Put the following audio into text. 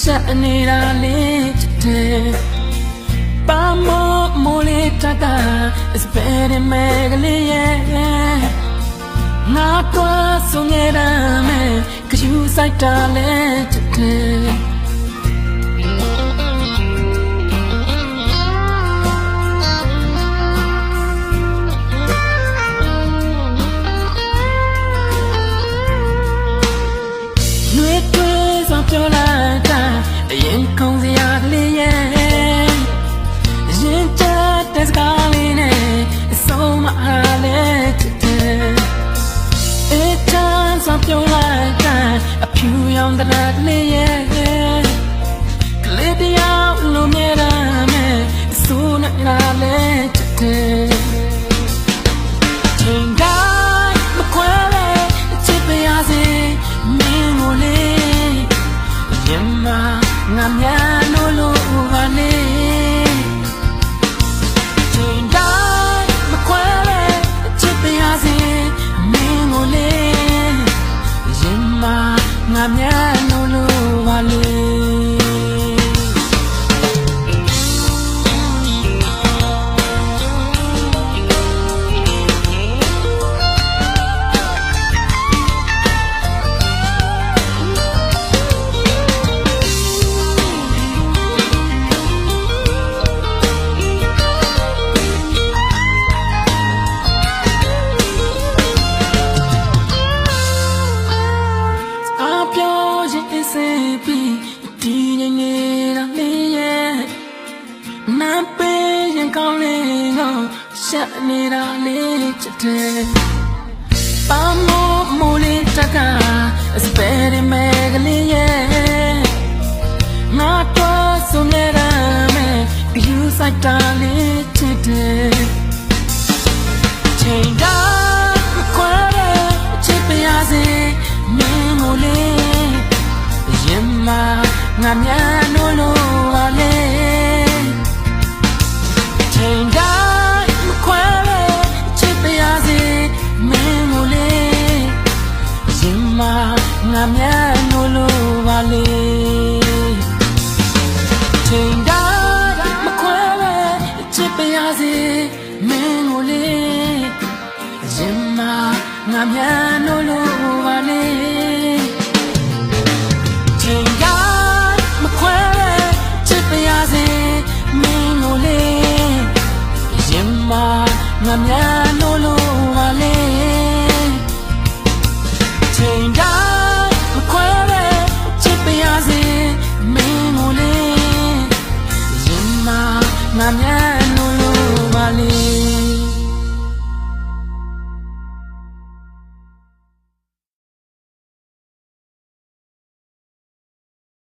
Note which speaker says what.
Speaker 1: ရှက်နေတာလေးတဲ့ပါမောမိုလေးတတာ is better မဲကလေးရဲ့ငါတော့ဆုံးရမယ်ကယူဆိုင်တာလဲတဲ့ ဖြူရောင်တရကလေးရဲ့ကလေးတယောက်လိုမြဲတာမဲ့အဆိုးနဲ့လာလဲတဲ့ချိန်တိုင်းမခွဲလေချစ်ပါရစေမင်းကိုလေရင်မငါများ ငါများလို့လို့ပါလေ ဒီငယ်ငယ်တော့လေးရဲ့နာပေးရင်ကောင်းလေတော့ရှက်နေတာလေးချစ်တယ်ပါမို့မိုးလေးတကစပယ် ငါများနိုးလို့ပါလေချိန်တိုင်းမခွဲလဲချစ်ပြရစေမင်းကိုလေရင်မငါများနိုးလို့ပါလေချိန်တိုင်းမခွဲလဲချစ်ပြရစေမင်းကိုလေရင်မငါများနိုး လဲချိန်တိုင်းမခွဲပဲချစ်ပါရစေမင်းကိုလေရင်နာငါမြန်